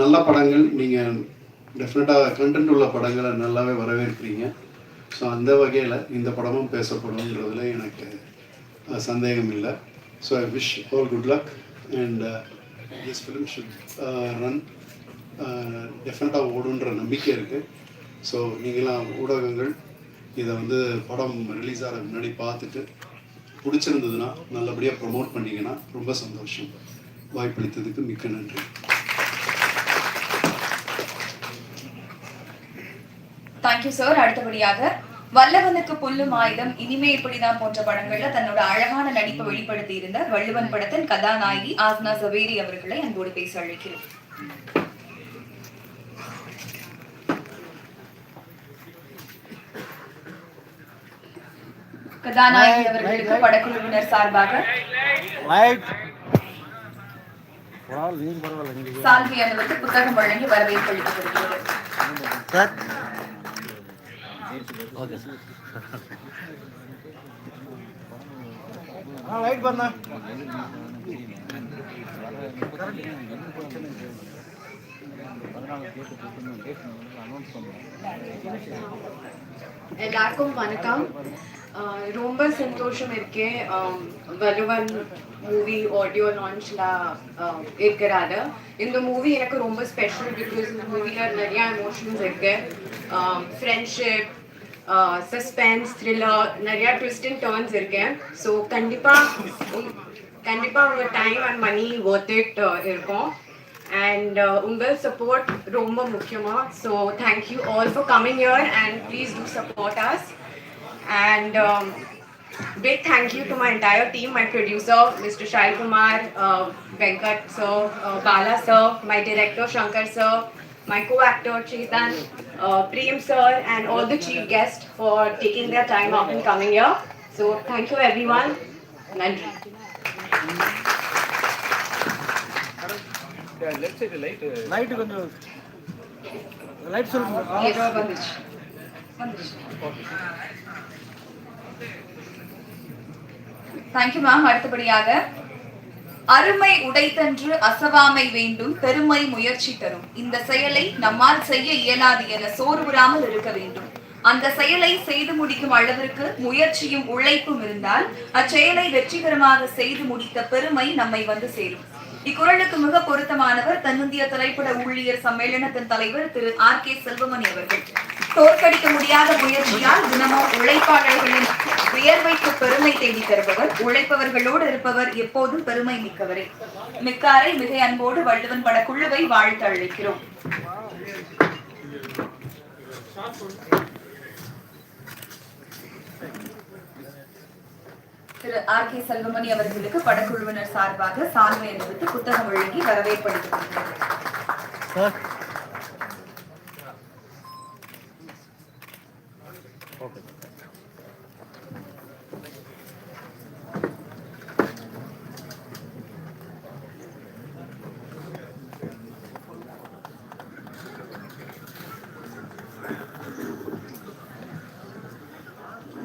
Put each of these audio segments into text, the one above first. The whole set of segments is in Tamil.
நல்ல படங்கள் நீங்கள் டெஃபினட்டாக கண்டென்ட் உள்ள படங்களை நல்லாவே வரவேற்கிறீங்க. ஸோ அந்த வகையில் இந்த படமும் பேசப்படும்ன்றதுல எனக்கு சந்தேகம் இல்லை so I wish all good luck and this film should run டெஃபினட்டாக ஓடுன்ற நம்பிக்கை இருக்குது ஸோ நீங்களாம் ஊடகங்கள் இதை வந்து படம் ரிலீஸ் ஆகிற முன்னாடி பார்த்துட்டு பிடிச்சிருந்ததுன்னா நல்லபடியாக ப்ரொமோட் பண்ணிங்கன்னா ரொம்ப சந்தோஷம். வாய்ப்பளித்ததுக்கு மிக்க நன்றி. தேங்க்யூ சார் அடுத்தபடியாக வல்லவனுக்கு புல்லும் ஆயுதம் இனிமே இப்படிதான் போன்ற படங்கள்ல தன்னோட அழகான நடிப்பை வெளிப்படுத்தி இருந்த வள்ளுவன் படத்தின் கதாநாயகி ஆஸ்னா சவேரி அவர்களை அன்போடு பேச அழைக்கிறோம். கதாநாயகி அவர்களுக்கு படக்குழுவினர் சார்பாக சால்வி அணிவித்து புத்தகம் வழங்கி வரவேற்பு அளிக்கப்படுகிறது. ஓகே சார் ஆ லைட் பண்ண எல்லாருக்கும் வணக்கம் அஹ் ரொம்ப சந்தோஷம் இருக்கேன் அம், வலுவன் மூவி ஆடியோ லான்ச்ல இருக்கிறாரு இந்த மூவி எனக்கு ரொம்ப ஸ்பெஷல் பிகாஸ் இந்த மூவியில் நிறைய எமோஷன்ஸ் இருக்கு ஃப்ரெண்ட்ஷிப் சஸ்பென்ஸ் த்ரில்லர் நிறைய ட்விஸ்ட் அண்ட் டேர்ன்ஸ் இருக்கு ஸோ கண்டிப்பாக கண்டிப்பாக உங்கள் time and money worth it இருக்கும் and uh, உங்கள் support ரொம்ப முக்கியமா so thank you all for coming here and please do support us and um, big thank you to my entire team my producer Mr. Shai Kumar uh, Venkat sir uh, Bala sir my director Shankar sir my co-actor Chetan uh, Prem sir and all the chief guests for taking their time out and coming here so thank you everyone நன்றி லைட் கொஞ்சம் லைட் சொல்லுங்க Yes, வந்துச்சு வந்துச்சு தேங்க்யூ மேம் அடுத்தபடியாக அருமை உடைத்தன்று அசவாமை வேண்டும் பெருமை முயற்சி தரும். இந்த செயலை நம்மால் செய்ய இயலாது என சோர்வுறாமல் இருக்க வேண்டும். அந்த செயலை செய்து முடிக்கும் அளவிற்கு முயற்சியும் உழைப்பும் இருந்தால் அச்செயலை வெற்றிகரமாக செய்து முடித்த பெருமை நம்மை வந்து சேரும். இக்குரலுக்கு மிக பொருத்தமானவர் தென்னிந்திய திரைப்பட ஊழியர் சம்மேளனத்தின் தலைவர் திரு ஆர் கே செல்வமணி அவர்கள். தோற்கடிக்க முடியாத முயற்சியால் தினமும் உழைப்பாளர்களின் வியர்வைக்கு பெருமை தேடி தருபவர் உழைப்பவர்களோடு இருப்பவர் எப்போதும் பெருமை மிக்கவரே. மிக்காரை மிக அன்போடு வள்ளுவன் பட குழுவை வாழ்த்து அழைக்கிறோம். திரு ஆர் கே செல்வமணி அவர்களுக்கு படக்குழுவினர் சார்பாக சால்வை அணிவித்து புத்தகம் வழங்கி வரவேற்பு ஓகே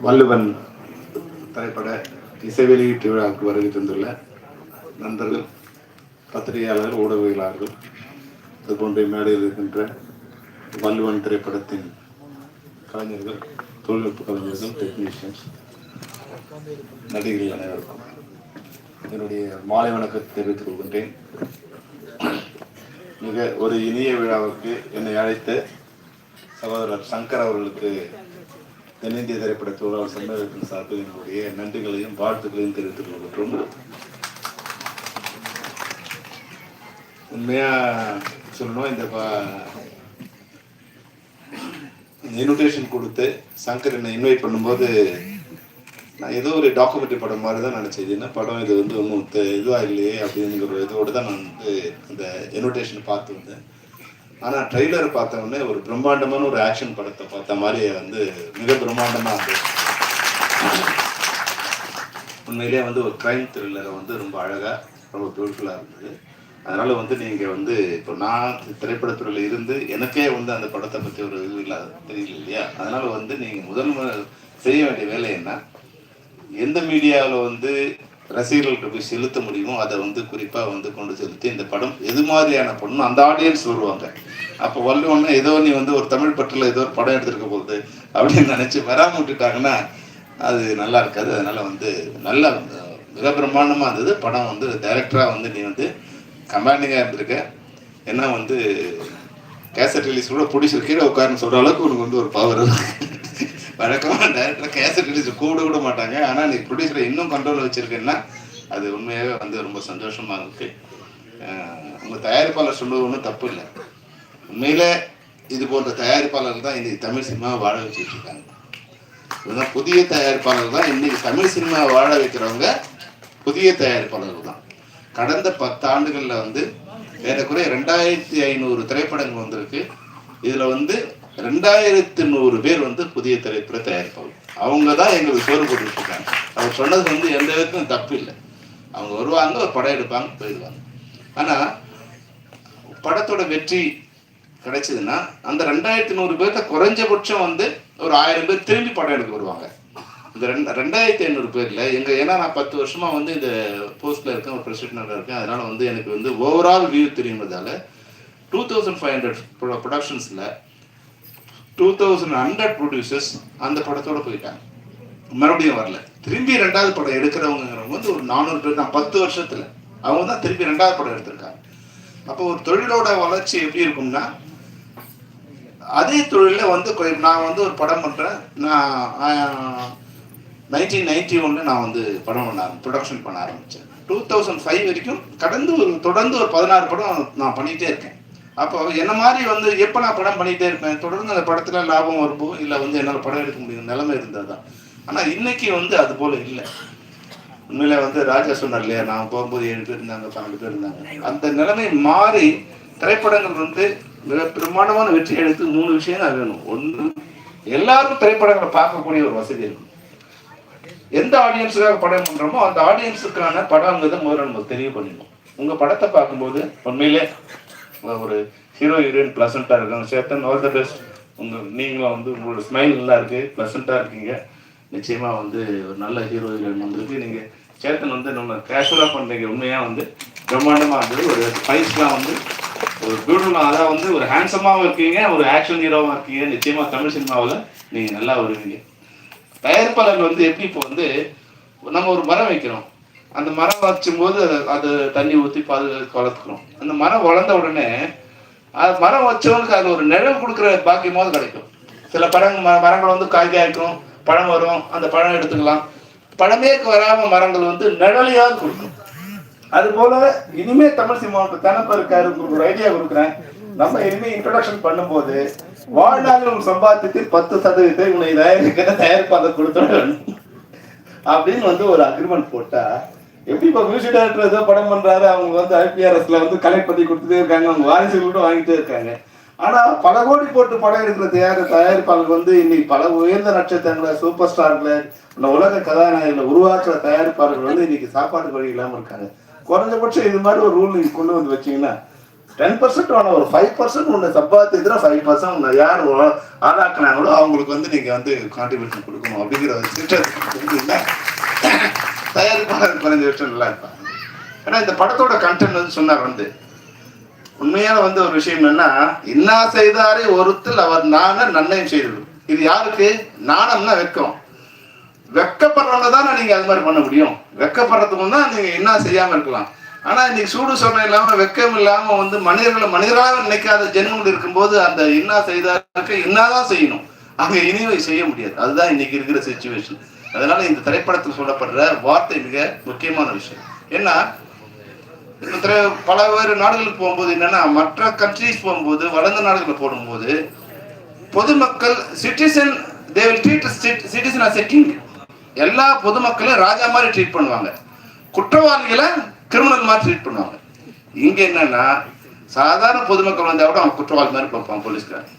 வள்ளுவன் திரைப்பட இசை வெளியீட்டு விழாவுக்கு வருகை தந்துள்ள நண்பர்கள் பத்திரிகையாளர்கள் ஊடகவியலாளர்கள் இதுபோன்ற மேடையில் இருக்கின்ற வள்ளுவன் திரைப்படத்தின் கலைஞர்கள் தொழில்நுட்ப கலைஞர்கள் டெக்னீஷியன்ஸ் நடிகர்கள் அனைவருக்கும் என்னுடைய மாலை வணக்கத்தை தெரிவித்துக் கொள்கின்றேன். மிக ஒரு இனிய விழாவுக்கு என்னை அழைத்து சகோதரர் சங்கர் அவர்களுக்கு தென்னிந்திய திரைப்பட தொழிலாளர் சம்மேளனத்தின் சார்பில் என்னுடைய நன்றிகளையும் வாழ்த்துக்களையும் தெரிவித்துக் கொள்கின்றோம். உண்மையா சொல்லணும் இந்த இன்விடேஷன் கொடுத்து சங்கர் என்னை இன்வைட் பண்ணும்போது நான் ஏதோ ஒரு டாக்குமெண்ட்ரி படம் மாதிரி தான் நினச்சேன். இது என்ன படம்? இது வந்து ஒன்றும் இதுவாக இல்லையே அப்படிங்கிற ஒரு இதோடு தான் நான் வந்து அந்த இன்விடேஷன் பார்த்து வந்தேன். ஆனால் ட்ரெய்லர் பார்த்த உடனே ஒரு பிரம்மாண்டமான ஒரு ஆக்ஷன் படத்தை பார்த்த மாதிரி வந்து மிக பிரம்மாண்டமாக இருந்தது. உண்மையிலேயே வந்து ஒரு கிரைம் த்ரில்லரை வந்து ரொம்ப அழகாக ரொம்ப பியூட்டிஃபுல்லாக இருந்தது. அதனால் வந்து நீங்கள் வந்து இப்போ நான் திரைப்படத்துறையில் இருந்து எனக்கே வந்து அந்த படத்தை பற்றி ஒரு இது இல்லாத தெரியல இல்லையா? அதனால் வந்து நீங்கள் முதல் மு- செய்ய வேண்டிய வேலை என்ன? எந்த மீடியாவில் வந்து ரசிகர்களுக்கு போய் செலுத்த முடியுமோ அதை வந்து குறிப்பாக வந்து கொண்டு செலுத்தி இந்த படம் எது மாதிரியான படம் அந்த ஆடியன்ஸ் வருவாங்க. அப்போ வல்லவொன்னே ஏதோ நீ வந்து ஒரு தமிழ் பட்டில் ஏதோ ஒரு படம் எடுத்திருக்க போகுது அப்படின்னு நினச்சி வராமல் விட்டுட்டாங்கன்னா அது நல்லா இருக்காது. அதனால் வந்து நல்லா மிக பிரம்மாண்டமாக இருந்தது. படம் வந்து டைரக்டராக வந்து நீ வந்து கமாண்டிங்காக இருந்திருக்க. ஏன்னா வந்து கேசட் ரிலீஸ் கூட ப்ரொடியூசர் கீழே உட்காருன்னு சொல்கிற அளவுக்கு உனக்கு வந்து ஒரு பவர் வழக்கமாக டேரக்டர் கேசட் ரிலீஸ் கூட விட மாட்டாங்க. ஆனால் நீ ப்ரொடியூசரை இன்னும் கண்ட்ரோலில் வச்சுருக்கேன்னா அது உண்மையாகவே வந்து ரொம்ப சந்தோஷமாக இருக்கு. உங்கள் தயாரிப்பாளர் சொல்லுவது ஒன்றும் தப்பு இல்லை. உண்மையில் இது போன்ற தயாரிப்பாளர்கள் தான் இன்றைக்கி தமிழ் சினிமாவை வாழ வச்சுட்டு இருக்காங்க. இதுதான் புதிய தயாரிப்பாளர்கள் தான் இன்றைக்கி தமிழ் சினிமாவை வாழ வைக்கிறவங்க புதிய தயாரிப்பாளர்கள் தான். கடந்த பத்து ஆண்டுகளில் வந்து ஏறக்குறைய ரெண்டாயிரத்தி ஐநூறு திரைப்படங்கள் வந்திருக்கு. இதில் வந்து ரெண்டாயிரத்து நூறு பேர் வந்து புதிய திரைப்பட தயாரிப்பாங்க அவங்க தான் எங்களுக்கு சோறு போட்டுருக்காங்க அவர் சொன்னது வந்து எந்த விதத்துக்கும் தப்பு இல்லை. அவங்க வருவாங்க ஒரு படம் எடுப்பாங்க போயிடுவாங்க. ஆனால் படத்தோட வெற்றி கிடைச்சதுன்னா அந்த ரெண்டாயிரத்தி நூறு பேர்த்த குறைஞ்சபட்சம் வந்து ஒரு ஆயிரம் பேர் திரும்பி படம் எடுக்க வருவாங்க. இந்த ரெண்டு ரெண்டாயிரத்தி ஐநூறு பேரில் எங்கள் ஏன்னா நான் பத்து வருஷமாக வந்து இந்த போஸ்ட்டில் இருக்கேன் ஒரு பிரசிடென்டாக இருக்கேன் அதனால் வந்து எனக்கு வந்து ஓவரால் வியூ தெரியுறதால டூ தௌசண்ட் ஃபைவ் ஹண்ட்ரட் ப்ரொடக்ஷன்ஸில் டூ தௌசண்ட் ஹண்ட்ரட் ப்ரொடியூசர்ஸ் அந்த படத்தோட போயிட்டாங்க. மறுபடியும் வரல. திரும்பி ரெண்டாவது படம் எடுக்கிறவங்கிறவங்க வந்து ஒரு நானூறு பேர் தான் பத்து வருஷத்தில். அவங்க தான் திருப்பி ரெண்டாவது படம் எடுத்திருக்காங்க. அப்போ ஒரு தொழிலோட வளர்ச்சி எப்படி இருக்கும்னா அதே தொழிலில் வந்து நான் வந்து ஒரு படம் பண்ணுறேன் நான் நைன்டீன் நைன்டி ஒன்ல நான் வந்து படம் பண்ண ப்ரொடக்ஷன் பண்ண ஆரம்பித்தேன் டூ தௌசண்ட் ஃபைவ் வரைக்கும் கடந்து ஒரு தொடர்ந்து ஒரு பதினாறு படம் நான் பண்ணிகிட்டே இருக்கேன். அப்போ என்ன மாதிரி வந்து எப்போ நான் படம் பண்ணிகிட்டே இருப்பேன்? தொடர்ந்து அந்த படத்தில் லாபம் வரும்போ இல்லை வந்து என்னால் படம் எடுக்க முடியும்? நிலைமை இருந்தது? தான் ஆனால் இன்னைக்கு வந்து அது போல் இல்லை. உண்மையில வந்து ராஜா சொன்னார் இல்லையா நான் போகும்போது ஏழு பேர் இருந்தாங்க பன்னெண்டு பேர் இருந்தாங்க. அந்த நிலைமை மாறி திரைப்படங்கள் வந்து மிக பிரமாண்டமான வெற்றி எடுத்து மூணு விஷயம் தான் வேணும். ஒன்று எல்லாரும் திரைப்படங்களை பார்க்கக்கூடிய ஒரு வசதி இருக்கும். எந்த ஆடியன்ஸுக்காக படம் பண்ணுறோமோ அந்த ஆடியன்ஸுக்கான படங்கிறத முதல்ல நம்ம தெரிய பண்ணிடணும் உங்கள் படத்தை பார்க்கும்போது உண்மையிலே ஒரு ஹீரோ ஹீரோயின் ப்ளசண்ட்டாக இருக்காங்க. சேத்தன் ஆல் த பெஸ்ட் உங்கள் நீங்களும் வந்து உங்களோட ஸ்மைல் நல்லா இருக்குது ப்ளசண்ட்டாக இருக்கீங்க. நிச்சயமாக வந்து ஒரு நல்ல ஹீரோ ஹீரோயின் வந்திருக்கு. நீங்கள் சேத்தன் வந்து நம்ம கேஷுவலாக பண்ணுறீங்க உண்மையாக வந்து பிரம்மாண்டமாக இருந்தது ஒரு ஃபைட்ஸ்லாம் வந்து ஒரு பியூட்டிஃபுல் அதான் வந்து ஒரு ஹேண்ட்ஸமாகவும் இருக்கீங்க ஒரு ஆக்ஷன் ஹீரோவாக இருக்கீங்க. நிச்சயமாக தமிழ் சினிமாவில் நீங்கள் நல்லா வருவீங்க. தயாரிப்பாளர்கள் வந்து எப்படி இப்போ வந்து நம்ம ஒரு மரம் வைக்கிறோம். அந்த மரம் வச்சும் போது அது தண்ணி ஊற்றி பாதுகாத்து வளர்த்துக்கிறோம். அந்த மரம் வளர்ந்த உடனே அது மரம் வச்சவனுக்கு அது ஒரு நிழல் கொடுக்குற பாக்கியமாவது கிடைக்கும். சில பழங்கள் ம- மரங்கள் வந்து காய் காய்க்கும் பழம் வரும் அந்த பழம் எடுத்துக்கலாம். பழமே வராம மரங்கள் வந்து நிழலையாவது கொடுக்கும். அது போல இனிமே தமிழ் சினிமாவுக்கு தனப்பு ஒரு ஐடியா கொடுக்குறேன். நம்ம இனிமே இன்ட்ரோடக்ஷன் பண்ணும்போது வாழ்நாள் உன் சம்பாத்தியத்தில் பத்து சதவீதத்தை உன்னை தயாரிக்கிற தயாரிப்பாளர் கொடுத்துடணும். அப்படின்னு வந்து ஒரு அக்ரிமெண்ட் போட்டா எப்படி இப்போ மியூசிக் டைரக்டர் ஏதோ படம் பண்றாரு அவங்க வந்து ஐபிஆர்எஸ்ல வந்து கலெக்ட் பண்ணி கொடுத்துட்டே இருக்காங்க அவங்க வாரிசுகள் கூட வாங்கிட்டே இருக்காங்க. ஆனா பல கோடி போட்டு படம் எடுக்கிற தயார தயாரிப்பாளர் வந்து இன்னைக்கு பல உயர்ந்த நட்சத்திரங்களை சூப்பர் ஸ்டார்ல இந்த உலக கதாநாயகர்களை உருவாக்குற தயாரிப்பாளர்கள் வந்து இன்னைக்கு சாப்பாடு வழி இல்லாம இருக்காங்க. குறைஞ்சபட்சம் இது மாதிரி ஒரு ரூல் நீங்க கொண்டு வந்து வச்சீங்கன்னா டென் பர்சன்ட் வேணாம் ஒரு ஃபைவ் பர்சன்ட் ஒன்று சம்பாதித்துல ஃபைவ் பர்சன்ட் யார் ஆளாக்குனாங்களோ அவங்களுக்கு வந்து நீங்கள் வந்து கான்ட்ரிபியூஷன் கொடுக்கணும் அப்படிங்கிற ஒரு சிஸ்டம் தயாரிப்பாளர் குறைஞ்சபட்சம் நல்லா இருப்பாங்க. ஏன்னா இந்த படத்தோட கண்டென்ட் வந்து சொன்னார் வந்து. உண்மையான வந்து ஒரு விஷயம் என்னன்னா இன்னா செய்தாரே ஒருத்தல் அவர் நான நன்னயம் செய்தது இது யாருக்கு? நாணம்னா வெக்கம் வெக்கப்படுறவங்க தானே நீங்கள் அது மாதிரி பண்ண முடியும். வெக்கப்படுறதுக்கு தான் நீங்கள் என்ன செய்யாமல் இருக்கலாம். ஆனா இன்னைக்கு சூடு சொன்ன இல்லாம வெக்கம் இல்லாம வந்து மனிதர்களை மனிதர்களாக நினைக்காத ஜென்மங்கள் இருக்கும்போது அந்த என்ன செய்தாருக்கு என்னதான் செய்யணும். அங்க இனிவை செய்ய முடியாது. அதுதான் இன்னைக்கு இருக்கிற சுச்சுவேஷன் அதனால இந்த திரைப்படத்தில் சொல்லப்படுற வார்த்தை மிக முக்கியமான விஷயம். ஏன்னா பல வேறு நாடுகளுக்கு போகும்போது என்னன்னா மற்ற கண்ட்ரிஸ் போகும்போது வளர்ந்த நாடுகளில் போடும்போது பொதுமக்கள் citizen they will treat citizen as king எல்லா பொதுமக்களும் ராஜா மாதிரி ட்ரீட் பண்ணுவாங்க. குற்றவாளிகளை கிரிமினல் மாதிரி ட்ரீட் பண்ணுவாங்க. இங்க என்னன்னா சாதாரண பொதுமக்கள் வந்தா கூட அவன் குற்றவாளி மாதிரி பார்ப்பான் போலீஸ்காரன்.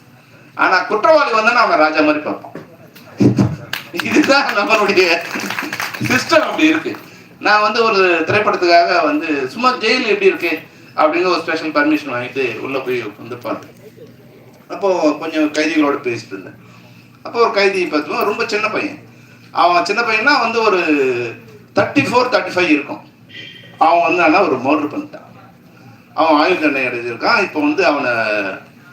ஆனா குற்றவாளி வந்தானா அவன் ராஜா மாதிரி பார்ப்பான். இதுதான் நம்மளுடைய சிஸ்டம் அப்படி இருக்கு. நான் வந்து ஒரு திரைப்படத்துக்காக வந்து சும்மா ஜெயில் எப்படி இருக்கு அப்படிங்கிற ஒரு ஸ்பெஷல் பர்மிஷன் வாங்கிட்டு உள்ள போய் வந்து பார்த்தேன். அப்போ கொஞ்சம் கைதிகளோட பேசிட்டு இருந்தேன். அப்போ ஒரு கைதி பார்த்தோம் ரொம்ப சின்ன பையன். அவன் சின்ன பையனா வந்து ஒரு தேர்ட்டி ஃபோர் தேர்ட்டி ஃபைவ் இருக்கும். அவன் வந்து ஆனால் ஒரு மர்டர் பண்ணிட்டான். அவன் ஆயுள் தண்டனை அடைஞ்சிருக்கான். இப்போ வந்து அவனை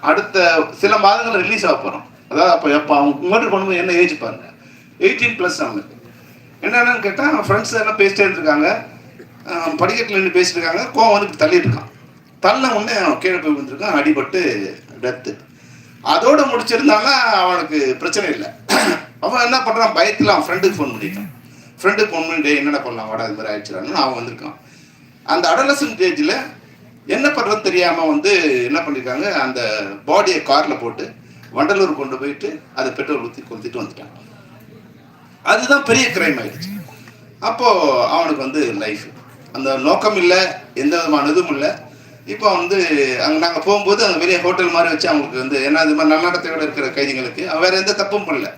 அடுத்த சில மாதங்கள் ரிலீஸ் ஆக போகிறான் அதாவது அப்போ எப்போ அவன் மர்டர் பண்ணும்போது என்ன ஏஜ் பாருங்க. எயிட்டீன் ப்ளஸ் அவனுக்கு. என்னென்னு கேட்டால் அவன் ஃப்ரெண்ட்ஸ் எல்லாம் பேசிட்டே இருந்திருக்காங்க. படிக்கட்டில் நின்று பேசிட்டு இருக்காங்க. கோவம் வந்து தள்ளிட்டு இருக்கான். தள்ள உடனே அவன் கீழே போய் வந்திருக்கான் அடிபட்டு டெத்து அதோடு முடிச்சிருந்தானா அவனுக்கு பிரச்சனை இல்லை. அவன் என்ன பண்ணுறான் பயத்தில் அவன் ஃப்ரெண்டுக்கு ஃபோன் பண்ணிட்டான். ஃப்ரெண்டுக்கு ஃபோன் பண்ணிட்டு என்னடா பண்ணலாம்? வாடா இது மாதிரி ஆயிடுச்சுடான்னு அவன் வந்திருக்கான். அந்த அடலசன் ஸ்டேஜில் என்ன பண்ணுறது தெரியாமல் வந்து என்ன பண்ணியிருக்காங்க அந்த பாடியை காரில் போட்டு வண்டலூர் கொண்டு போயிட்டு அதை பெட்ரோல் ஊற்றி கொளுத்திட்டு வந்துட்டான் அதுதான் பெரிய கிரைம் ஆயிடுச்சு. அப்போது அவனுக்கு வந்து லைஃப் அந்த நோக்கம் இல்லை எந்த விதமான இதுவும் இல்லை. இப்போ வந்து அங்கே நாங்கள் போகும்போது அங்கே பெரிய ஹோட்டல் மாதிரி வச்சு அவங்களுக்கு வந்து ஏன்னா இது மாதிரி நல்லாட்டத்தோட இருக்கிற கைதிகளுக்கு அவன் வேறு எந்த தப்பும் பண்ணல.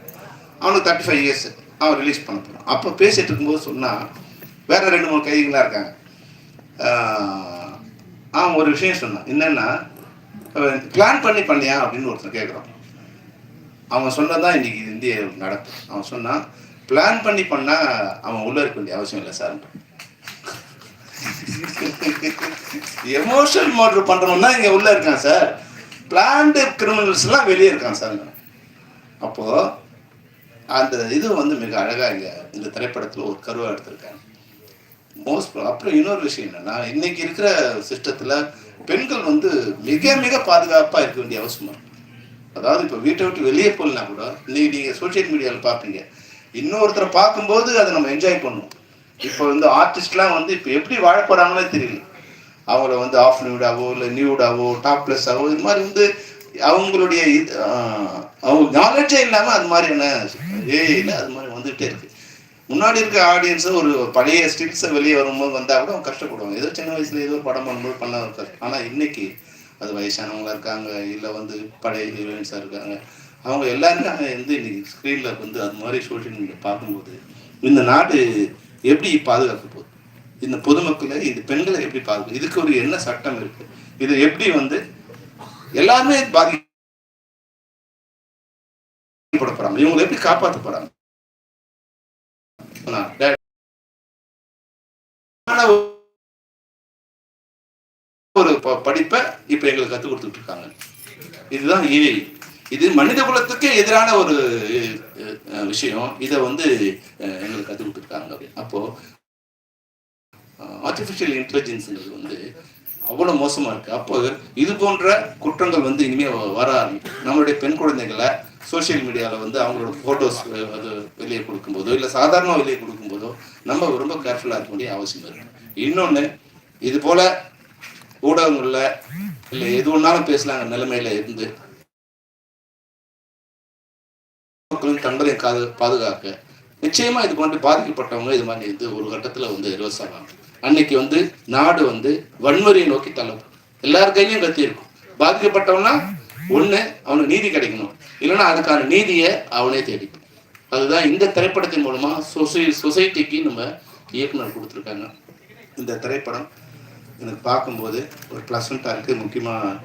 அவனுக்கு தேர்ட்டி ஃபைவ் இயர்ஸ் அவன் ரிலீஸ் பண்ண போகிறான் அப்போ பேசிகிட்டு இருக்கும்போது சொன்னால் வேற ரெண்டு மூணு கைதிகளாக இருக்காங்க. ஆஹ் அவன் ஒரு விஷயம் சொன்னான். என்னன்னா பிளான் பண்ணி பண்ணியா அப்படின்னு ஒருத்தர் கேட்குறான் அவன் சொன்னதான் இன்னைக்கு இந்திய நடக்கும். அவன் சொன்னான் பிளான் பண்ணி பண்ணா அவன் உள்ள இருக்க வேண்டிய அவசியம் இல்லை சார். எமோஷனல் மர்டர் பண்றவன் இங்க உள்ள இருக்கான் சார். பிளான்டு கிரிமினல்ஸ் எல்லாம் வெளியே இருக்கான் சார். அப்போ அந்த இது வந்து மிக அழகா இங்க இந்த திரைப்படத்துல ஒரு கருவா எடுத்திருக்காங்க. மோஸ்ட் அப்புறம் இன்னொரு விஷயம் என்னன்னா இன்னைக்கு இருக்கிற சிஸ்டத்துல பெண்கள் வந்து மிக மிக பாதுகாப்பா இருக்க வேண்டிய அவசியம் இருக்கு. அதாவது இப்போ வீட்டை விட்டு வெளியே போகலனா கூட இன்னைக்கு நீங்கள் சோஷியல் மீடியாவில் பார்ப்பீங்க இன்னொருத்தரை பார்க்கும்போது அதை நம்ம என்ஜாய் பண்ணுவோம். இப்போ வந்து ஆர்டிஸ்ட்லாம் வந்து இப்போ எப்படி வாழ போகிறாங்களே தெரியல. அவங்கள வந்து ஆஃப் நியூடாவோ இல்லை நியூடாவோ டாப் ப்ளஸ்ஸாவோ இது மாதிரி வந்து அவங்களுடைய இது அவங்க நாலேஜே இல்லாமல் அது மாதிரியான இல்லை அது மாதிரி வந்துகிட்டே இருக்கு. முன்னாடி இருக்க ஆடியன்ஸை ஒரு பழைய ஸ்டில்ஸை வெளியே வரும்போது வந்தால் கூட அவங்க கஷ்டப்படுவாங்க. ஏதோ சின்ன வயசுல ஏதோ ஒரு படம் பண்ணும்போது பண்ண இருக்காரு ஆனால் இன்னைக்கு அது வயசானவங்களா இருக்காங்க இல்லை வந்து பழைய ஹீரோயின்ஸாக இருக்காங்க. அவங்க எல்லாருமே வந்து இன்னைக்கு ஸ்க்ரீனில் வந்து அது மாதிரி சோஷியல் மீடியா பார்க்கும்போது இந்த நாடு எப்படி பாதுகாக்க போகுது? இந்த பொதுமக்களை இந்த பெண்களை எப்படி பாதுகாப்பு இதுக்கு ஒரு என்ன சட்டம் இருக்கு? இதை எப்படி வந்து எல்லாருமே பாதிக்கப்பட போறாங்க? இவங்களை எப்படி காப்பாற்ற போறாங்க? ஒரு படிப்பை இப்ப எங்களுக்கு கற்றுக் கொடுத்துட்டு இருக்காங்க இதுதான் ஏஐ இது மனித குலத்துக்கு எதிரான ஒரு விஷயம். இதை வந்து எங்களுக்கு கத்து கொடுத்துருக்காங்க. அப்போ ஆர்டிஃபிஷியல் இன்டெலிஜென்ஸ்ங்கிறது வந்து அவ்வளோ மோசமாக இருக்குது அப்போ இது போன்ற குற்றங்கள் வந்து இனிமேல் வர ஆரம்பிக்கும். நம்மளுடைய பெண் குழந்தைகளை சோசியல் மீடியாவில் வந்து அவங்களோட ஃபோட்டோஸ் அது வெளியே கொடுக்கும்போதோ இல்லை சாதாரணமாக வெளியே கொடுக்கும்போதோ நம்ம ரொம்ப கேர்ஃபுல்லாக இருக்க வேண்டிய அவசியம் இருக்கு. இன்னொன்று இது போல ஊடகங்களில் இல்லை எது ஒன்றாலும் பேசலாங்க நிலைமையில இருந்து மக்களின் தங்களை காது பாதுகாக்க நிச்சயமா இது போன்ற பாதிக்கப்பட்டவங்க இது மாதிரி இது ஒரு கட்டத்துல வந்து விவசாயம் அன்னைக்கு வந்து நாடு வந்து வன்முறையை நோக்கி தள்ளும். எல்லார் கையிலையும் கத்தி இருக்கும். பாதிக்கப்பட்டவங்கன்னா ஒன்று அவனுக்கு நீதி கிடைக்கணும். இல்லைன்னா அதுக்கான நீதியை அவனே தேடிப்பான். அதுதான் இந்த திரைப்படத்தின் மூலமாக சொசை சொசைட்டிக்கு நம்ம இயக்குனர் கொடுத்துருக்காங்க. இந்த திரைப்படம் எனக்கு பார்க்கும்போது ஒரு ப்ளசண்ட்டாக இருக்குது முக்கியமாக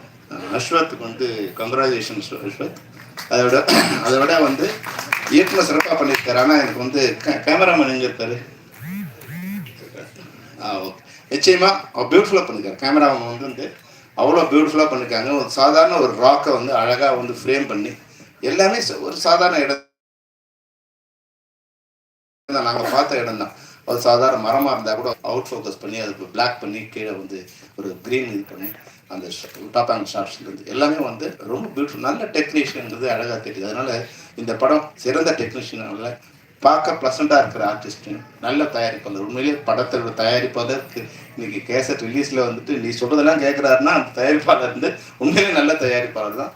அஸ்வத்துக்கு வந்து கங்க்ராச்சுலேஷன் அஸ்வத். அதை விட அதை விட வந்து இயக்குனர் சிறப்பாக பண்ணியிருக்காரு. ஆனால் எனக்கு வந்து கேமராமேன் எங்கே இருக்காரு? ஆ ஓகே. நிச்சயமாக பியூட்டிஃபுல்லாக பண்ணியிருக்காரு. கேமராமேன் வந்து வந்து அவ்வளோ பியூட்டிஃபுல்லாக பண்ணியிருக்காங்க ஒரு சாதாரண ஒரு ராக்கை வந்து அழகாக வந்து ஃப்ரேம் பண்ணி எல்லாமே ஒரு சாதாரண இடம் தான். நாங்கள் பார்த்த இடம் தான். ஒரு சாதாரண மரமாக இருந்தால் கூட அவுட் ஃபோக்கஸ் பண்ணி அதுக்கு பிளாக் பண்ணி கீழே வந்து ஒரு க்ரீன் இது பண்ணி அந்த டாப் அண்ட் ஷார்ட்ஸ்லேருந்து எல்லாமே வந்து ரொம்ப பியூட்டிஃபுல் நல்ல டெக்னீஷியன்றது அழகாக தெரியுது. அதனால இந்த படம் சிறந்த டெக்னீஷியனால் பார்க்க ப்ளசண்ட்டாக இருக்கிற ஆர்டிஸ்ட் நல்ல தயாரிப்பாளர். உண்மையிலேயே படத்தோட தயாரிப்பாளருக்கு இன்னைக்கு கேசட் ரிலீஸில் வந்துட்டு நீ சொல்றதெல்லாம் கேட்குறாருன்னா அந்த தயாரிப்பாளர் வந்து உண்மையிலேயே நல்ல தயாரிப்பாளர் தான்.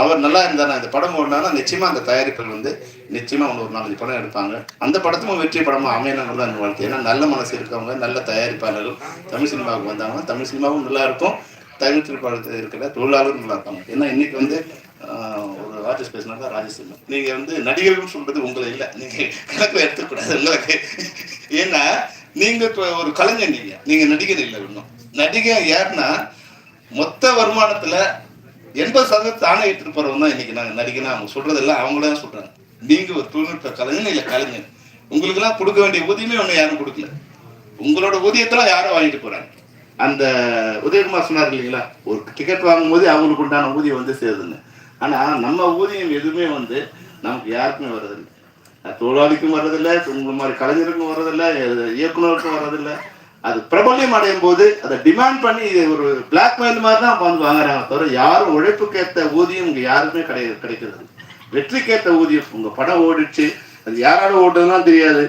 அவர் நல்லா இருந்தார் இந்த படம் ஓடினானா நிச்சயமா அந்த தயாரிப்பில் வந்து நிச்சயமா அவங்க ஒரு நாலஞ்சு படம் எடுப்பாங்க. அந்த படத்தும் வெற்றி படமா அமையணும் தான் வாழ்க்கை ஏன்னா நல்ல மனசு இருக்கவங்க நல்ல தயாரிப்பாளர்கள் தமிழ் சினிமாவுக்கு வந்தாங்கன்னா தமிழ் சினிமாவும் நல்லா இருக்கும். தமிழ் இருக்கிற தொழிலாளரும் நல்லா இருப்பாங்க. ஏன்னா இன்னைக்கு வந்து ஒரு ஆர்டிஸ்ட் பேசினாக்கா ராஜேஷ் நீங்க வந்து நடிகர்கள் சொல்றது உங்களை இல்லை. நீங்க கணக்கில் எடுத்துக்கூடாது உங்களுக்கு ஏன்னா நீங்க இப்போ ஒரு கலைஞர் நீங்க. நீங்க நடிகர் இல்லை இன்னும். நடிகர் யாருன்னா மொத்த வருமானத்துல எண்பது சதவீதம் தானே எடுத்துட்டு போறவங்க தான் இன்னைக்கு நாங்க நடிகனா அவங்க சொல்றதெல்லாம் அவங்களே தான் சொல்றாங்க. நீங்க ஒரு தொழில்நுட்ப கலைஞன் இல்ல கலைஞன் உங்களுக்கெல்லாம் கொடுக்க வேண்டிய ஊதியமே ஒன்றும் யாரும் கொடுக்கல. உங்களோட ஊதியத்தெல்லாம் யாரும் வாங்கிட்டு போறாங்க. அந்த உதயகுமார் சொன்னார் இல்லைங்களா? ஒரு டிக்கெட் வாங்கும்போது அவங்களுக்கு உண்டான ஊதியம் வந்து சேருதுன்னு. ஆனா நம்ம ஊதியம் எதுவுமே வந்து நமக்கு யாருக்குமே வர்றதில்லை. தொழிலாளிக்கும் வர்றதில்லை உங்களை மாதிரி கலைஞருக்கும் வர்றதில்லை இயக்குனருக்கும் வர்றதில்லை. அது பிரபல்யம் அடையும் போது அதை டிமாண்ட் பண்ணி ஒரு ஒரு பிளாக்மெயில் மாதிரி தான் வந்து வாங்குறாங்க தவிர யாரும் உழைப்புக்கேற்ற ஊதியம் இங்கே யாருமே கிடை கிடைக்கிறது இல்ல. வெற்றிக்கேற்ற ஊதியம் உங்க படம் ஓடிச்சு அது யாரால ஓடுறதுலாம் தெரியாது.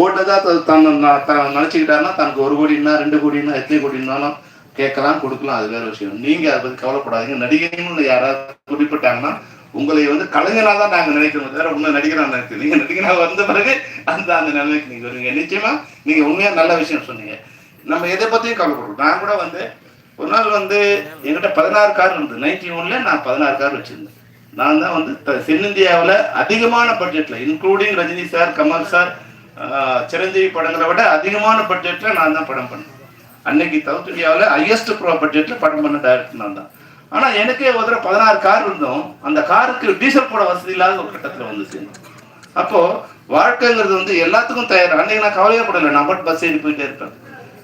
ஓட்டதா தன் தான் நினைச்சுக்கிட்டாருன்னா தனக்கு ஒரு கோடினா ரெண்டு கோடினா எத்தனை கோடினாலும் கேட்கலாம் கொடுக்கலாம் அது வேற விஷயம். நீங்க அதை பத்தி கவலைப்படாதீங்க. நடிகைன்னு யாராவது குறிப்பிட்டாங்கன்னா உங்களை வந்து கலைஞனா தான் நாங்க நினைக்கிறோம். வேற உண்மை நடிகரா நினைக்கிறோம் நீங்க நடிகனா வந்த பிறகு அந்த அந்த நிலைமைக்கு நீங்க வருவீங்க. நிச்சயமா நீங்க உண்மையா நல்ல விஷயம் சொன்னீங்க. நம்ம எதை பத்தியும் கவலைப்படுறோம். நான் கூட வந்து ஒரு நாள் வந்து என்கிட்ட பதினாறு கார் இருந்தது. நைன்டி ஒன்ல நான் பதினாறு கார் வச்சிருந்தேன். நான் தான் வந்து தென்னிந்தியாவில் அதிகமான பட்ஜெட்ல including Rajini sir Kamal sir Chiranjeevi படங்களை விட அதிகமான பட்ஜெட்ல நான் தான் படம் பண்ணேன். அன்னைக்கு சவுத் இந்தியாவில் ஹையஸ்ட் ப்ரோ பட்ஜெட்ல படம் பண்ண டேரக்டர் நான் தான். ஆனால் எனக்கே ஒரு தடவை பதினாறு கார் இருந்தோம். அந்த காருக்கு டீசல் போட வசதி இல்லாத ஒரு கட்டத்தில் வந்துச்சு அப்போது அப்போ வாழ்க்கைங்கிறது வந்து எல்லாத்துக்கும் தயார்? அன்னைக்கு நான் கவலையே படல. நான் மட்டும் பஸ் ஏறி போயிட்டே இருப்பேன்.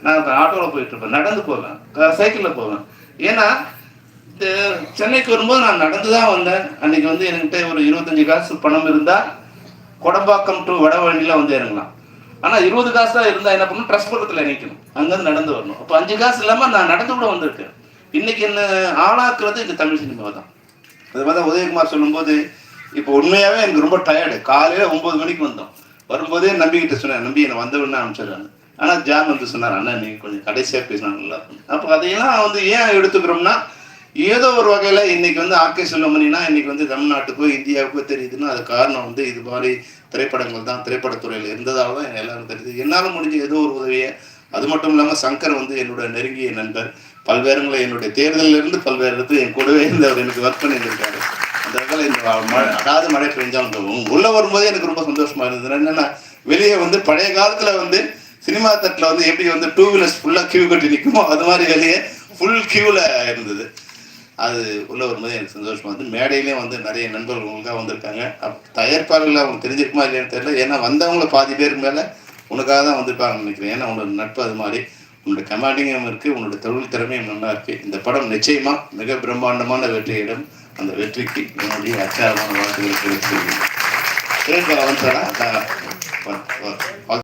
நான் ஆட்டோவில் போயிட்டு இருப்பேன். நடந்து போவேன். சைக்கிளில் போவேன். ஏன்னா சென்னைக்கு வரும்போது நான் நடந்து தான் வந்தேன். அன்னைக்கு வந்து என்கிட்ட ஒரு இருபத்தஞ்சு காசு பணம் இருந்தால் கொடம்பாக்கம் டு வடவழியில் வந்து இறங்கலாம். ஆனா இருபது காசு தான் இருந்தா என்ன பண்ணணும்? ட்ரெஸ் பக்கத்துல நிற்கணும் அங்கிருந்து நடந்து வரணும். அப்ப அஞ்சு காசு இல்லாம நான் நடந்து கூட வந்திருக்கேன். இன்னைக்கு என்ன ஆளாக்குறது இந்த தமிழ் சினிமா தான். அது மாதிரி தான் உதயகுமார் சொல்லும்போது இப்போ உண்மையாவே எனக்கு ரொம்ப டயர்டு காலையில ஒன்பது மணிக்கு வந்தோம். வரும்போதே நம்பிக்கிட்ட சொன்னேன் நம்பி என்னை வந்தவுடனே அனுப்பிச்சிடுறாங்க. ஆனா ஜான் வந்து சொன்னார் அண்ணா நீங்க கொஞ்சம் கடைசியா பேசினா நல்லா இருக்கும். அப்போ அதையெல்லாம் வந்து ஏன் எடுத்துக்கிறோம்னா ஏதோ ஒரு வகையில இன்னைக்கு வந்து ஆர்கே செல்வமணினா இன்னைக்கு வந்து தமிழ்நாட்டுக்கோ இந்தியாவுக்கோ தெரியுதுன்னா அது காரணம் வந்து இது மாதிரி திரைப்படங்கள் தான் திரைப்படத்துறையில் இருந்ததால தான் எல்லாரும் தெரியுது. என்னால் முடிஞ்ச ஏதோ ஒரு உதவியை அது மட்டும் இல்லாமல் சங்கர் வந்து என்னோட நெருங்கிய நண்பர். பல்வேறுங்களை என்னுடைய தேர்தலில் இருந்து பல்வேறு இடத்துல என் கூடவே இருந்து அவர் எனக்கு ஒர்க் பண்ணியிருந்திருக்காரு. அந்த இடத்துல இந்த மழை அடாது மழை பெஞ்சாலும் உள்ளே உள்ள வரும்போதே எனக்கு ரொம்ப சந்தோஷமா இருந்தது. என்னன்னா வெளியே வந்து பழைய காலத்துல வந்து சினிமா தட்டில் வந்து எப்படி வந்து டூ வீலர்ஸ் ஃபுல்லாக கியூ கட்டி நிற்குமோ அது மாதிரி வெளியே ஃபுல் கியூவில் இருந்தது. அது உள்ள வரும்போது எனக்கு சந்தோஷமாக வந்து மேடையிலேயும் வந்து நிறைய நண்பர்கள் உங்களுக்காக வந்திருக்காங்க. அப் தயாரிப்பாளர்கள் அவங்க தெரிஞ்சிருக்குமா இல்லையான்னு தெரியல. ஏன்னா வந்தவங்கள பாதி பேருக்கு மேலே உனக்காக தான் வந்திருப்பாங்கன்னு நினைக்கிறேன். ஏன்னா உன்னோட நட்பு அது மாதிரி உன்னோட கமாண்டிங்கும் இருக்குது உன்னோட தொழில் திறமையும் நல்லா இருக்குது இந்த படம் நிச்சயமாக மிக பிரம்மாண்டமான வெற்றியிடம் அந்த வெற்றிக்கு என்னுடைய அச்சாரமான வாழ்த்துக்களை தெரிவித்துக்கிறேன்